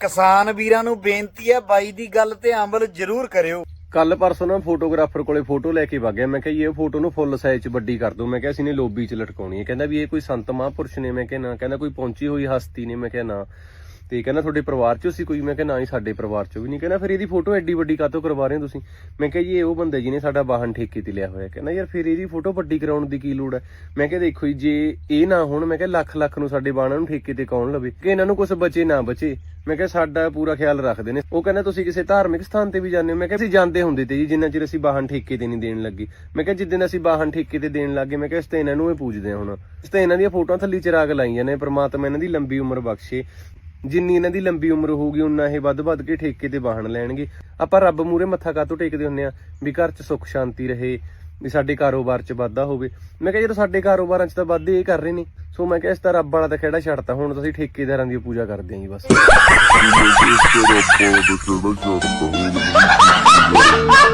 ਕਿਸਾਨ ਵੀਰਾਂ ਨੂੰ ਬੇਨਤੀ ਹੈ ਬਾਈ ਦੀ ਗੱਲ ਤੇ ਅਮਲ ਜ਼ਰੂਰ ਕਰਿਓ। ਕੱਲ ਪਰਸੋਂ ਨਾ ਫੋਟੋਗ੍ਰਾਫਰ ਕੋਲੇ ਫੋਟੋ ਲੈ ਕੇ ਵਗਿਆ ਮੈਂ ਕਿਹਾ, ਇਹ ਫੋਟੋ ਨੂੰ ਫੁੱਲ ਸਾਈਜ਼ ਚ ਵੱਡੀ ਕਰ ਦਿਓ। ਮੈਂ ਕਿਹਾ, ਅਸੀਂ ਨੇ ਲੋਬੀ ਚ ਲਟਕਾਉਣੀ ਹੈ। ਕਹਿੰਦਾ ਵੀ ਇਹ ਕੋਈ ਸੰਤ ਮਹਾਂਪੁਰਸ਼ ਨੇ। ਮੈਂ ਕਿਹਾ, ਨਾ। ਕਹਿੰਦਾ, ਕੋਈ ਪਹੁੰਚੀ ਹੋਈ ਹਸਤੀ ਨੇ। ਮੈਂ ਕਿਹਾ, ਨਾ। ਤੇ ਕਹਿੰਦਾ, ਤੁਹਾਡੇ ਪਰਿਵਾਰ ਚੋਂ ਸੀ ਕੋਈ? ਮੈਂ ਕਿਹਾ, ਨਾ ਹੀ ਸਾਡੇ ਪਰਿਵਾਰ ਚੋਂ ਵੀ ਨਹੀਂ। ਕਹਿੰਦਾ, ਫਿਰ ਇਹਦੀ ਫੋਟੋ ਐਡੀ ਵੱਡੀ ਕਾਤੋਂ ਕਰਵਾ ਰਹੇ ਹੋ ਤੁਸੀਂ? ਮੈਂ ਕਿਹਾ, ਜੀ, ਇਹ ਉਹ ਬੰਦੇ ਜੀ ਨੇ ਸਾਡਾ ਵਾਹਨ ਠੇਕੇ ਤੇ ਲਿਆ ਹੋਇਆ। ਕਹਿੰਦਾ, ਯਾਰ, ਫਿਰ ਇਹਦੀ ਫੋਟੋ ਵੱਡੀ ਕਰਾਉਣ ਦੀ ਕੀ ਲੋੜ ਹੈ? ਮੈਂ ਕਿਹਾ, ਦੇਖੋ ਜੀ, ਜੇ ਇਹ ਨਾ ਹੋਣ, ਮੈਂ ਕਿਹਾ ਲੱਖ ਲੱਖ ਨੂੰ ਸਾਡੇ ਵਾਹਨਾਂ ਨੂੰ ਠੇਕੇ ਤੇ ਕੌਣ ਲਵੇ? ਕਿ ਇਹਨਾਂ ਨੂੰ ਕੁਝ ਬਚੇ ਨਾ ਬਚੇ। ਮੈਂ ਕਿਹਾ ਸਾਡਾ ਪੂਰਾ ਖਿਆਲ ਰੱਖਦੇ ਨੇ। ਉਹ ਕਹਿੰਦਾ, ਤੁਸੀਂ ਕਿਸੇ ਧਾਰਮਿਕ ਸਥਾਨ ਤੇ ਵੀ ਜਾਂਦੇ ਹੋ? ਮੈਂ ਕਿਹਾ, ਅਸੀਂ ਜਾਂਦੇ ਹੁੰਦੇ ਤੇ ਜੀ, ਜਿੰਨਾ ਚਿਰ ਅਸੀਂ ਵਾਹਨ ਠੇਕੇ ਤੇ ਨਹੀਂ ਦੇਣ ਲੱਗੇ। ਮੈਂ ਕਿਹਾ, ਜਿੱਦਣ ਅਸੀਂ ਵਾਹਨ ਠੇਕੇ ਤੇ ਦੇਣ ਲੱਗੇ, ਮੈਂ ਕਿਹਾ ਇਸ ਤੇ ਇਹਨਾਂ ਨੂੰ ਇਹ ਪੂਜਦੇ ਆ ਹੁਣ। ਇਸ ਤੇ ਇਹਨਾਂ ਦੀਆਂ ਫੋਟੋਆਂ ਥੱਲੇ ਚਿਰਾਗ ਲਾਈਆਂ ਨੇ, ਪ੍ਰਮਾਤਮਾ ਇਹਨਾਂ ਦੀ ਲੰਬੀ ਉਮਰ ਬਖਸ਼ੇ। ਜਿੰਨੀ ਇਹਨਾਂ ਦੀ ਲੰਬੀ ਉਮਰ ਹੋਊਗੀ, ਉਨਾ ਇਹ ਵੱਧ ਵੱਧ ਕੇ ਠੇਕੇ ਤੇ ਵਾਹਨ ਲੈਣਗੇ। ਆਪਾਂ ਰੱਬ ਮੂਰੇ ਮੱਥਾ ਕਾਤੋਂ ਟੇਕਦੇ ਹੁੰਨੇ ਆ? ਵੀ ਘਰ 'ਚ ਸੁੱਖ ਸ਼ਾਂਤੀ ਰਹੇ, ਵੀ ਸਾਡੇ ਕਾਰੋਬਾਰ 'ਚ ਵਾਧਾ ਹੋਵੇ। ਮੈਂ ਕਿਹਾ, ਜਦੋਂ ਸਾਡੇ ਕਾਰੋਬਾਰਾਂ 'ਚ ਤਾਂ ਵਾਧੇ ਇਹ ਕਰ ਰਹੇ ਨੇ। ਸੋ ਮੈਂ ਕਿਹਾ ਇਸ ਤਾਂ ਰੱਬ ਵਾਲਾ ਤਾਂ ਖੇੜਾ ਛੱਡਤਾ ਹੁਣ ਤੁਸੀਂ ਠੇਕੇਦਾਰਾਂ ਦੀ ਪੂਜਾ ਕਰਦੇ ਆਂ ਜੀ ਬਸ.